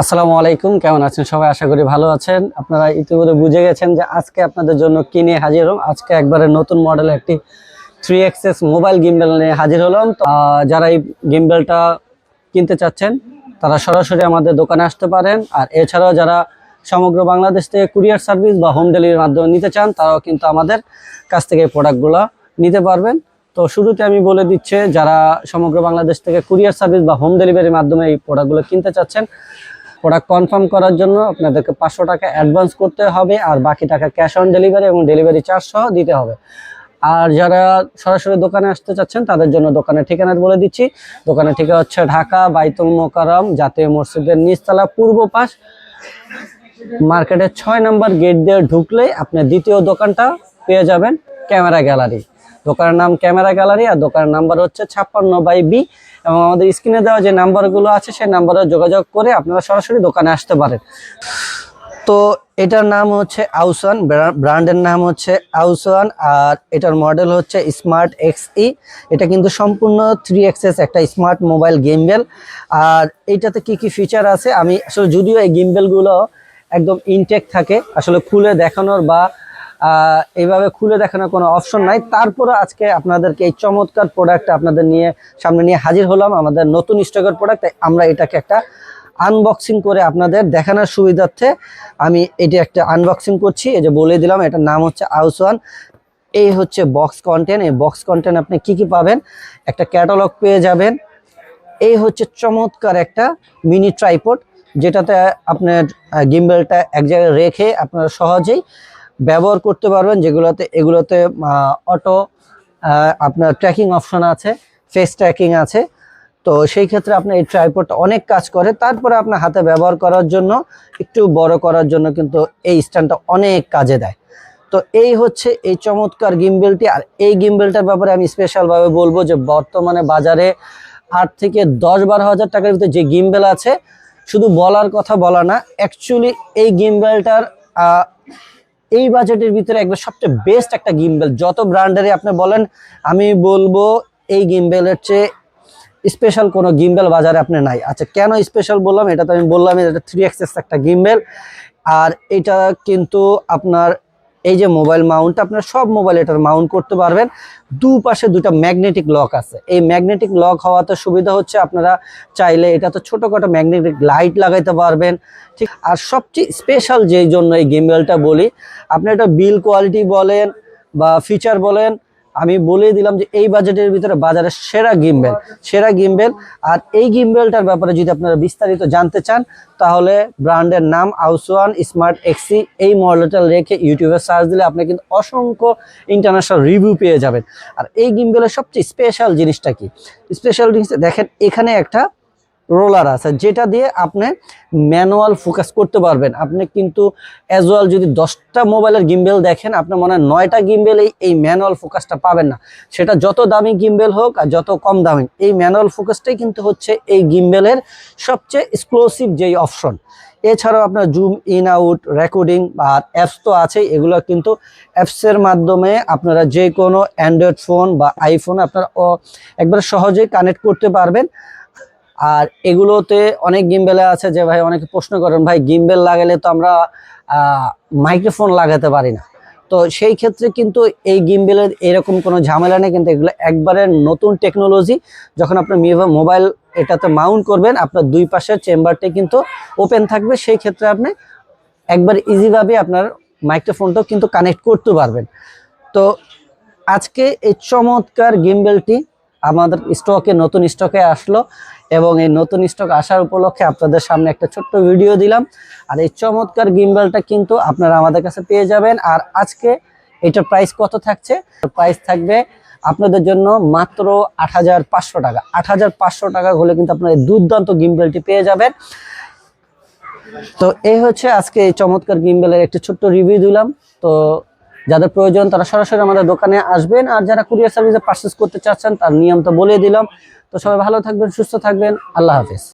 আসসালামু আলাইকুম, কেমন আছেন সবাই? আশা করি ভালো আছেন। আপনারা ইতিমধ্যে বুঝে গেছেন যে আজকে আপনাদের জন্য কিনে হাজির হলাম। আজকে একবারে নতুন মডেলের একটি থ্রি এক্সেস মোবাইল গিম্বেল নিয়ে হাজির হলাম। যারা এই গিম্বেলটা কিনতে চাচ্ছেন, তারা সরাসরি আমাদের দোকানে আসতে পারেন। আর এছাড়াও যারা সমগ্র বাংলাদেশ থেকে কুরিয়ার সার্ভিস বা হোম ডেলিভারির মাধ্যমে নিতে চান, তারাও কিন্তু আমাদের কাছ থেকে এই প্রোডাক্টগুলো নিতে পারবেন। তো শুরুতে আমি বলে দিচ্ছি, যারা সমগ্র বাংলাদেশ থেকে কুরিয়ার সার্ভিস বা হোম ডেলিভারির মাধ্যমে এই প্রোডাক্টগুলো কিনতে চাচ্ছেন প্রোডাক্ট কনফার্ম করার জন্য আপনাদেরকে পাঁচশো টাকা অ্যাডভান্স করতে হবে আর বাকি টাকা ক্যাশ অন ডেলিভারি এবং ডেলিভারি চার্জ সহ দিতে হবে। আর যারা সরাসরি দোকানে আসতে চাচ্ছেন, তাদের জন্য দোকানের ঠিকানা বলে দিচ্ছি। দোকানের ঠিকানা হচ্ছে ঢাকা, বাইতুল মোকারম জাতীয় মসজিদের নিচতলা, পূর্ব পাশ। মার্কেটের ছয় নম্বর গেট দিয়ে ঢুকলে আপনি দ্বিতীয় দোকানটা পেয়ে যাবেন ক্যামেরা গ্যালারি। দোকানের নাম ক্যামেরা গ্যালারি আর দোকানের নাম্বার হচ্ছে ছাপ্পান্ন বাই বি এবং আমাদের স্ক্রিনে দেওয়া যে নাম্বারগুলো আছে সেই নাম্বারে যোগাযোগ করে আপনারা সরাসরি দোকানে আসতে পারেন। তো এটার নাম হচ্ছে আউসান ব্র্যান্ডের নাম হচ্ছে আউসান আর এটার মডেল হচ্ছে স্মার্ট এক্স ই এটা কিন্তু সম্পূর্ণ থ্রি এক্সেস একটা স্মার্ট মোবাইল গেমবেল। আর এইটাতে কি কি ফিচার আছে? আমি আসলে যদিও এই গেমবেলগুলো একদম ইনটেক থাকে, আসলে খুলে দেখানোর বা এইভাবে খুলে দেখানোর কোনো অপশন নাই। তারপরে আজকে আপনাদেরকে এই চমৎকার প্রোডাক্ট আপনাদের নিয়ে, সামনে নিয়ে হাজির হলাম আমাদের নতুন স্টকের প্রোডাক্ট আমরা এটাকে একটা আনবক্সিং করে আপনাদের দেখানোর সুবিধার্থে আমি এটি একটা আনবক্সিং করছি। এই যে বলে দিলাম, এটার নাম হচ্ছে আউস ওয়ান এই হচ্ছে বক্স কন্টেন্ট এই বক্স কন্টেন্ট আপনি কি কি পাবেন? একটা ক্যাটালগ পেয়ে যাবেন। এই হচ্ছে চমৎকার একটা মিনি ট্রাইপড যেটাতে আপনার গিম্বেলটা এক জায়গায় রেখে আপনারা সহজেই ব্যবহার করতে পারবেন, যেগুলোতে, এগুলোতে অটো আপনার ট্র্যাকিং অপশন আছে ফেস ট্র্যাকিং আছে। তো সেই ক্ষেত্রে আপনার এই ট্রাইপডটা অনেক কাজ করে। তারপরে আপনার হাতে ব্যবহার করার জন্য, একটু বড় করার জন্য কিন্তু এই স্ট্যান্ডটা অনেক কাজে দেয়। তো এই হচ্ছে এই চমৎকার গিম্বেলটি। আর এই গিম্বেলটার ব্যাপারে আমি স্পেশালভাবে বলব যে, বর্তমানে বাজারে আট থেকে দশ বারো হাজার টাকার ভিতরে যে গিম্বেল আছে, শুধু বলার কথা বলা না অ্যাকচুয়ালি এই গিম্বেলটার এই বাজেটের ভিতরে একবার সবচেয়ে বেস্ট একটা গিম্বেল যত ব্র্যান্ডেরই আপনি বলেন, আমি বলব এই গিম্বেলের চেয়ে স্পেশাল কোনো গিমবেল বাজারে আপনি নাই। আচ্ছা কেন স্পেশাল বললাম? এটা তো আমি বললাম এটা থ্রি এক্সেস একটা গিম্বেল আর এটা কিন্তু আপনার এই যে মোবাইল মাউন্ট, আপনার সব মোবাইল এটার মাউন্ট করতে পারবেন। দুপাশে দুটা ম্যাগনেটিক লক আছে। এই ম্যাগনেটিক লক হওয়াতে সুবিধা হচ্ছে আপনারা চাইলে এটা তো ছোটোখাটো ম্যাগনেটিক লাইট লাগাইতে পারবেন। ঠিক, আর সবচেয়ে স্পেশাল যেই জন্য এই গেমবেলটা বলি, আপনি এটা বিল কোয়ালিটি বলেন বা ফিচার বলেন আমি বলে দিলাম যে এই বাজেটের ভিতরে বাজারের সেরা গিমবেল সেরা গিমবেল আর এই গিমবেলটার ব্যাপারে যদি আপনারা বিস্তারিত জানতে চান, তাহলে ব্র্যান্ডের নাম আউসওয়ান স্মার্ট এক্সি এই মডেলটা রেখে ইউটিউবে সার্চ দিলে আপনি কিন্তু অসংখ্য ইন্টারন্যাশনাল রিভিউ পেয়ে যাবেন। আর এই গিমবেলের সবচেয়ে স্পেশাল জিনিসটা কি? স্পেশাল জিনিসটা দেখেন, এখানে একটা রোলার আছে, যেটা দিয়ে আপনি ম্যানুয়াল ফোকাস করতে পারবেন। আপনি কিন্তু অ্যাজ ওয়েল যদি দশটা মোবাইলের গিম্বেল দেখেন, আপনার মনে হয় নয়টা গিম্বেলেই এই ম্যানুয়াল ফোকাসটা পাবেন না। সেটা যত দামি গিম্বেল হোক আর যত কম দামি, এই ম্যানুয়াল ফোকাসটাই কিন্তু হচ্ছে এই গিম্বেলের সবচেয়ে এক্সক্লুসিভ যেই অপশন এছাড়াও আপনার জুম ইন আউট রেকর্ডিং আর অ্যাপস তো আছেই, এগুলো কিন্তু অ্যাপসের মাধ্যমে আপনারা যে কোনো অ্যান্ড্রয়েড ফোন বা আইফোন আপনারা একবার সহজেই কানেক্ট করতে পারবেন। আর এগুলোতে অনেক গিম্বেলে আছে যে ভাই অনেকে প্রশ্ন করেন, ভাই, গিম্বেল লাগালে তো আমরা মাইক্রোফোন লাগাতে পারি না? তো সেই ক্ষেত্রে কিন্তু এই গিম্বেলের এরকম কোনো ঝামেলা নেই, কিন্তু এগুলো একবারে নতুন টেকনোলজি। যখন আপনি মোবাইল এটাতে মাউন্ট করবেন, আপনার দুই পাশের চেম্বারটি কিন্তু ওপেন থাকবে। সেই ক্ষেত্রে আপনি একবার ইজিভাবে আপনার মাইক্রোফোনটাও কিন্তু কানেক্ট করতে পারবেন। তো আজকে এই চমৎকার গিম্বেলটি আমাদের স্টকে, নতুন স্টকে আসলো। এবং এই নতুন স্টক আসার উপলক্ষে আপনাদের সামনে একটা ছোট্ট ভিডিও দিলাম। আর এই চমৎকার গিম্বেলটা কিন্তু আপনারা আমাদের কাছে পেয়ে যাবেন। আর আজকে এটার প্রাইস কত থাকছে? প্রাইস থাকবে আপনাদের জন্য মাত্র আট হাজার পাঁচশো টাকা। আট হাজার পাঁচশো টাকা হলে কিন্তু আপনারা এই দুর্দান্ত গিম্বেলটি পেয়ে যাবেন। তো এই হচ্ছে আজকে এই চমৎকার গিম্বেলের একটি ছোট্ট রিভিউ দিলাম। তো যাদের প্রয়োজন তারা সরাসরি আমাদের দোকানে আসবেন। আর যারা কুরিয়ার সার্ভিসে পার্সেস করতে চাচ্ছেন, তার নিয়ম তো বলে দিলাম। তো সবাই ভালো থাকবেন, সুস্থ থাকবেন। আল্লাহ হাফিজ।